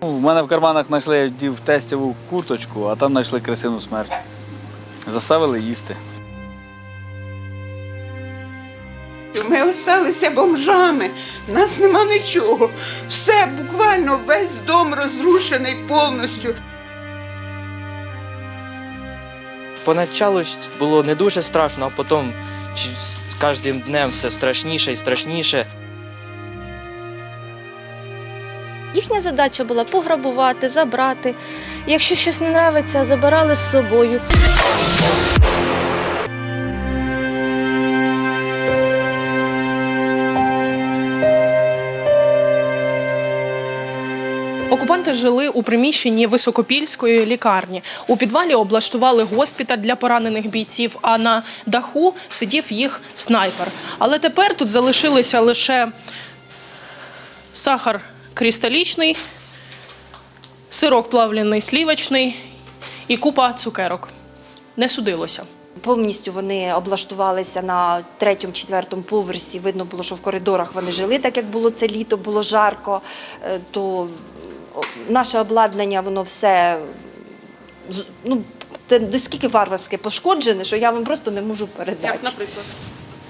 У мене в карманах знайшли я вдів тестову курточку, а там знайшли крисину смерть. Заставили їсти. Ми залишилися бомжами, в нас нема нічого. Все, буквально весь дом розрушений повністю. Поначалу було не дуже страшно, а потім з кожним днем все страшніше і страшніше. Їхня задача була пограбувати, забрати. Якщо щось не подобається, забирали з собою. Окупанти жили у приміщенні високопільської лікарні. У підвалі облаштували госпіталь для поранених бійців, а на даху сидів їх снайпер. Але тепер тут залишилися лише сахар кристалічний, сирок плавлений слівочний і купа цукерок. Не судилося. Повністю вони облаштувалися на третьому, четвертому поверсі. Видно було, що в коридорах вони жили, так як було це літо, було жарко. Е, То наше обладнання, воно все ну, те наскільки варварське пошкоджене, що я вам просто не можу передати. Як, наприклад.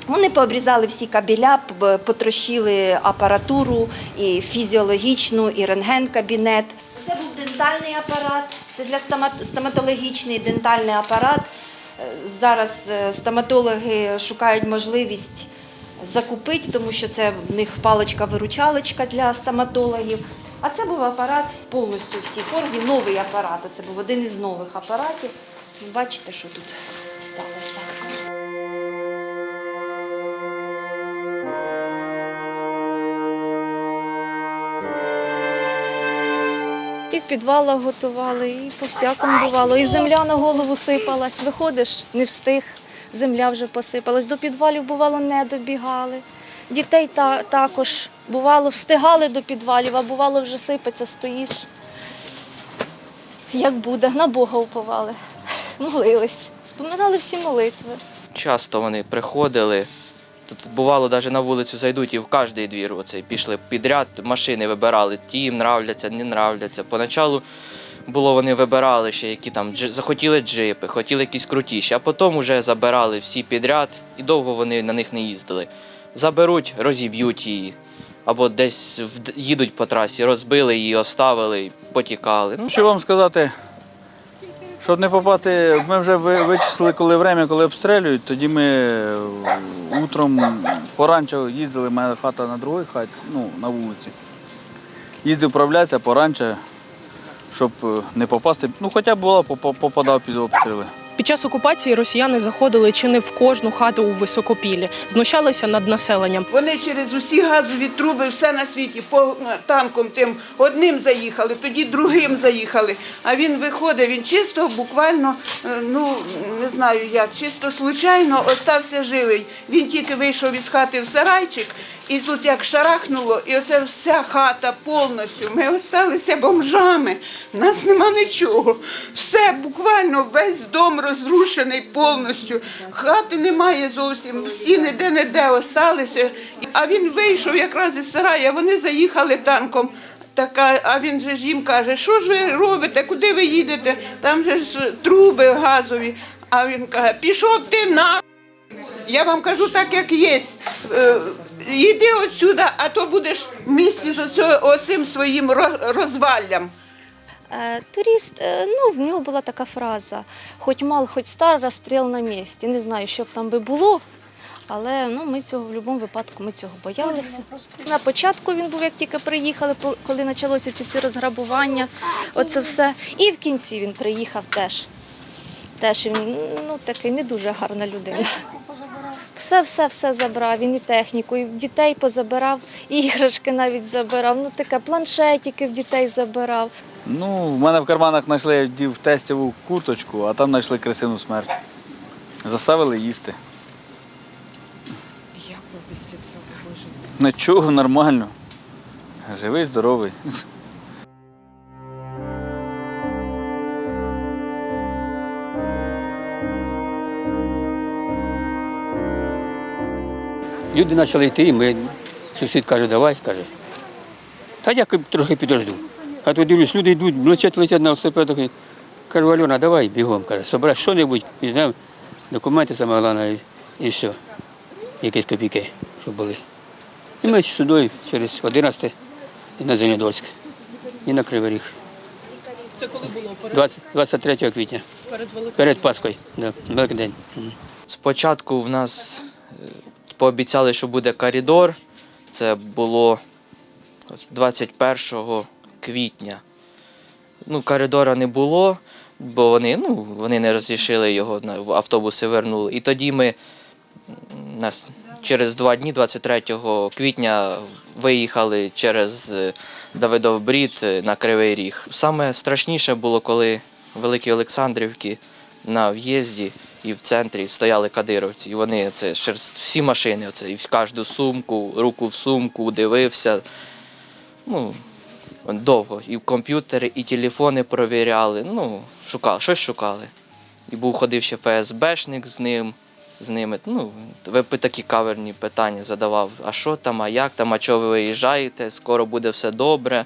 Вони пообрізали всі кабеля, п- потрощили апаратуру, і фізіологічну, і рентген-кабінет. Це був дентальний апарат, це для стоматологічний дентальний апарат. Е, Зараз е, стоматологи шукають можливість закупити, тому що це в них паличка-виручалочка для стоматологів. А це був апарат повністю всіх органів, новий апарат. Це був один із нових апаратів. Бачите, що тут І в підвалах готували, і по всякому бувало. І земля на голову сипалась. Виходиш, не встиг, земля вже посипалась. До підвалів, бувало, не добігали. Дітей та, також бувало, встигали до підвалів, а бувало, вже сипеться, стоїш. Як буде, на Бога уповали. Молились, споминали всі молитви. Часто вони приходили. Тут бувало, навіть на вулицю зайдуть і в кожний двір оцей пішли підряд, машини вибирали. Ті їм нравляться, не нравляться. Поначалу було, вони вибирали ще, які там захотіли джипи, хотіли якісь крутіші, а потім вже забирали всі підряд і довго вони на них не їздили. Заберуть, розіб'ють її. Або десь їдуть по трасі, розбили її, оставили, потікали. Ну, Що вам сказати? Щоб не попати, ми вже вичислили, коли время, коли обстрілюють, тоді ми е, утром поранче їздили, моя хата на другій хаті, ну, на вулиці. Їздив вправлятися поранче, щоб е, не попасти. Ну, хоча б була, попадав під обстріли. Під час окупації росіяни заходили чи не в кожну хату у високопіллі, знущалися над населенням. Вони через усі газові труби, все на світі, по танком тим одним заїхали, тоді другим заїхали. А він виходить, він чисто, буквально, е, ну не знаю як, чисто случайно остався живий. Він тільки вийшов із хати в сарайчик, і тут як шарахнуло, і оце вся хата повністю. Ми осталися бомжами. У нас нема нічого. Все буквально весь дом розрушений повністю. Хати немає зовсім. Всі ніде не де осталися. А він вийшов якраз із сарая. Вони заїхали танком. Така, а він же ж їм каже, що ж ви робите, куди ви їдете? Там же ж труби газові. А він каже, пішов ти на. Я вам кажу так, як є. Йди отсюди, а то будеш в місті з оцю- оцим своїм ро- розваллям. Е, Турист, е, ну, в нього була така фраза: хоч мал, хоч стар, розстріл на місці. Не знаю, що б там би було, але ну, ми цього в будь-якому випадку ми цього боялися. На початку він був, як тільки приїхали, по- коли почалося ці всі розграбування, оце все. І в кінці він приїхав теж. Теж він ну, такий не дуже гарна людина. Все, все, все забрав. Він і техніку, і дітей позабирав, і іграшки навіть забирав. Ну таке планшетики в дітей забирав. Ну, в мене в карманах знайшли я вдів тестову курточку, а там знайшли крисину смерть. Заставили їсти. Як ви після цього вижили? Нічого, нормально. Живий, здоровий. Люди почали йти, і ми, сусід каже, давай, каже. Та я трохи підожду. А тут дивлюсь, люди йдуть, летять, летять на велосипедах. Кажу, Альона, давай бігом, каже, собирай що-небудь, документи саме головне, і, і все. Якісь копійки, щоб були. І ми сюди через 11 і на Зеленодольськ, і на Кривий Ріг. Це коли було 20, 23 квітня, перед великим. перед Паскою, да, Великий день. Спочатку в нас е, пообіцяли, що буде коридор. Це було 21 квітня. Ну, коридора не було, бо вони, ну, вони не розрішили його, автобуси вернули. І тоді ми нас через два дні, 23 квітня, виїхали через е, Давидов Брід е, на Кривий Ріг. Саме страшніше було, коли Великій Олександрівці на в'їзді і в центрі стояли кадировці. І вони це всі машини, оце, і в кожну сумку, руку в сумку, дивився. Ну, довго. І комп'ютери, і телефони провіряли. Ну, шукали, щось шукали. І був ходив ще ФСБшник з ним. З ними, ну, такі каверні питання задавав, а що там, а як там, а чого ви виїжджаєте, скоро буде все добре.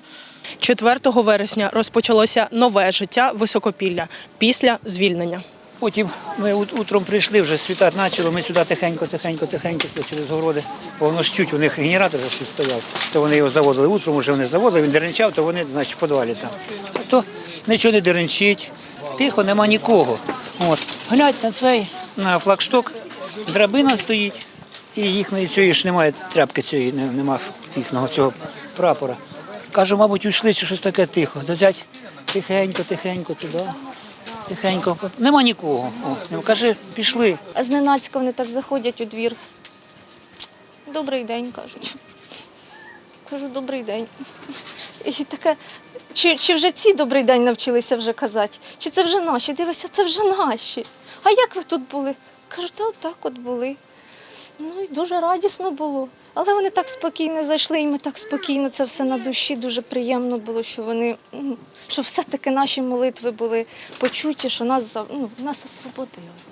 4 вересня розпочалося нове життя Високопілля після звільнення. Потім ми утром прийшли, вже світати почало, ми сюди тихенько, тихенько, тихенько йшли через городи. Бо воно ж чуть, у них генератор тут стояв, то вони його заводили. Утром вже вони заводили, він деренчав, то вони, значить, в підвалі там. А то нічого не деренчить, тихо, нема нікого. От. Глянь на цей, на флагшток, драбина стоїть, і їхньої цієї ж немає тряпки цієї, не- нема їхнього цього прапора. Кажу, мабуть, уйшли чи щось таке тихо. То взять тихенько, тихенько туди. Тихенько. Нема нікого. О, каже, пішли. Зненацька вони так заходять у двір. Добрий день, кажуть. Кажу, добрий день. І таке, чи, чи вже ці добрий день навчилися вже казати? Чи це вже наші? Дивися, це вже наші. А як ви тут були? Кажу, та отак от були. Ну і дуже радісно було. Але вони так спокійно зайшли, і ми так спокійно це все на душі. Дуже приємно було, що вони, що все-таки наші молитви були почуті, що нас, ну, нас освободили.